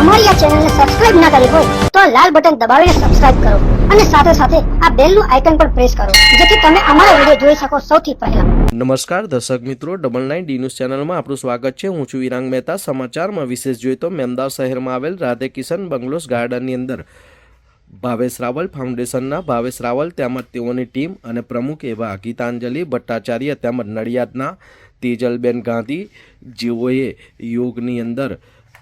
અમારી આ ચેનલને સબસ્ક્રાઇબ ના કરી હોય તો આ લાલ બટન દબાવીને સબસ્ક્રાઇબ કરો અને સાથે સાથે આ બેલનું આઇકન પણ પ્રેસ કરો, જેથી તમે અમારા વીડિયો જોઈ શકો સૌથી પહેલા. નમસ્કાર, દર્શક મિત્રો ડબલ નાઇન ડી ન્યૂઝ ચેનલમાં આપનું સ્વાગત છે. હું છું વિરાંગ મહેતા. સમાચારમાં વિશેષ જોઈએ તો મેમદાવ શહેરમાં આવેલ રાધે કિશન બંગલોસ ગાર્ડનની અંદર ભાવેશ રાવલ ફાઉન્ડેશનના ભાવેશ રાવલ તેમજ તેઓની ટીમ અને પ્રમુખ એવા ગીતાંજલિ ભટ્ટાચાર્ય તેમજ નડિયાદના તેજલબેન ગાંધી જેઓએ યોગની અંદર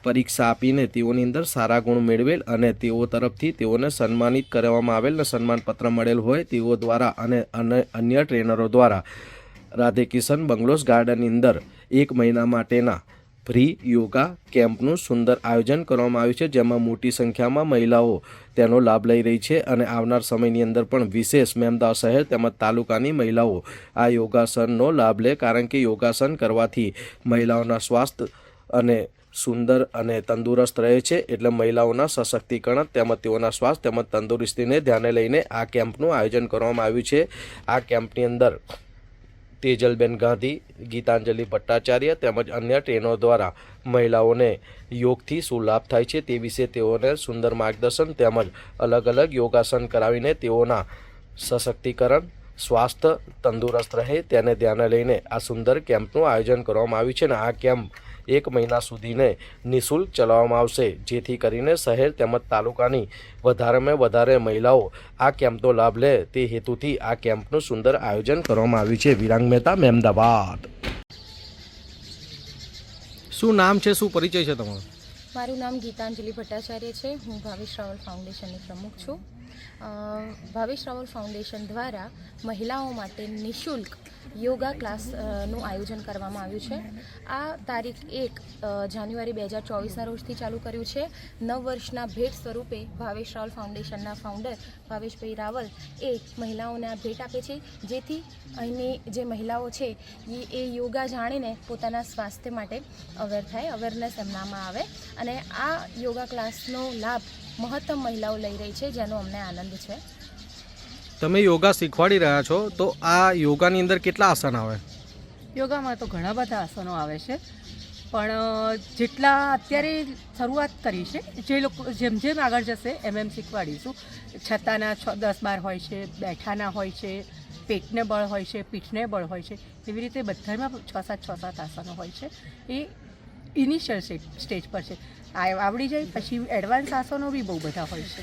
પરીક્ષા આપીને તેઓની અંદર સારા ગુણ મેળવેલ અને તેઓ તરફથી તેઓને સન્માનિત કરવામાં આવેલ અને સન્માનપત્ર મળેલ હોય તેઓ દ્વારા અને અન્ય- ટ્રેનરો દ્વારા. રાધે કિશન બંગલોસ ગાર્ડનની અંદર એક મહિના માટેના ફ્રી યોગા કેમ્પનું સુંદર આયોજન કરવામાં આવ્યું છે, જેમાં મોટી સંખ્યામાં મહિલાઓ તેનો લાભ લઈ રહી છે અને આવનાર સમયની અંદર પણ વિશેષ મેમદાવ શહેર તેમજ તાલુકાની મહિલાઓ આ યોગાસનનો લાભ લે, કારણ કે યોગાસન કરવાથી મહિલાઓના સ્વાસ્થ્ય અને સુંદર અને તંદુરસ્ત રહે છે એટલે મહિલાઓના સશક્તિકરણ તેમજ તેઓના સ્વાસ્થ્ય તેમજ તંદુરસ્તીને ધ્યાને લઈને આ કેમ્પનું આયોજન કરવામાં આવ્યું છે. આ કેમ્પની અંદર તેજલબેન ગાંધી, ગીતાંજલિ ભટ્ટાચાર્ય તેમજ અન્ય ટ્રેનો દ્વારા મહિલાઓને યોગથી શું લાભ થાય છે. તે વિશે તેઓને સુંદર માર્ગદર્શન તેમજ અલગ અલગ યોગાસન કરાવીને તેઓના સશક્તિકરણ સ્વાસ્થ્ય તંદુરસ્ત રહે તેને ધ્યાને લઈને આ સુંદર કેમ્પનું આયોજન કરવામાં આવ્યું છે અને આ કેમ્પ એક મહિના સુધીને નિઃશુલ્ક ચલાવવામાં આવશે. જેથી કરીને શહેર તેમજ તાલુકાની વધારેમાં વધારે મહિલાઓ આ કેમ્પનો લાભ લે તે હેતુથી આ કેમ્પનું સુંદર આયોજન કરવામાં આવ્યું છે. વિરાંગ મહેતા મહેમદાવાદ શું નામ છે? શું પરિચય છે તમારો? મારું નામ ગીતાંજલિ ભટ્ટાચાર્ય છે. હું ભાવેશ રાવલ ફાઉન્ડેશનની પ્રમુખ છું. ભાવેશ રાવલ ફાઉન્ડેશન દ્વારા મહિલાઓ માટે નિઃશુલ્ક યોગા ક્લાસનું આયોજન કરવામાં આવ્યું છે. આ તારીખ એક જાન્યુઆરી બે હજાર ચોવીસના રોજથી ચાલુ કર્યું છે. નવ વર્ષના ભેટ સ્વરૂપે ભાવેશ રાવલ ફાઉન્ડેશનના ફાઉન્ડર ભાવેશભાઈ રાવલ એ મહિલાઓને આ ભેટ આપે છે. જેથી અહીંની જે મહિલાઓ છે એ એ યોગા જાણીને પોતાના સ્વાસ્થ્ય માટે અવેર થાય, અવેરનેસ એમનામાં આવે. અને આ યોગા ક્લાસનો લાભ મહત્તમ મહિલાઓ લઈ રહી છે, જેનો અમને આનંદ છે. તમે યોગા શીખવાડી રહ્યા છો તો આ યોગાની અંદર કેટલા આસન આવે? યોગામાં તો ઘણા બધા આસનો આવે છે પણ જેટલા અત્યારે શરૂઆત કરી છે જે લોકો જેમ જેમ આગળ જશે એમ એમ શીખવાડીશું. છતાંના છ દસ બાર હોય છે બેઠાના હોય છે પેટને બળ હોય છે પીઠને બળ હોય છે એવી રીતે બધામાં છ સાત છ સાત આસનો હોય છે. એ ઇનિશિયલ સ્ટેજ પર છે. આવડી જાય પછી એડવાન્સ આસનો બી બહુ બધા હોય છે.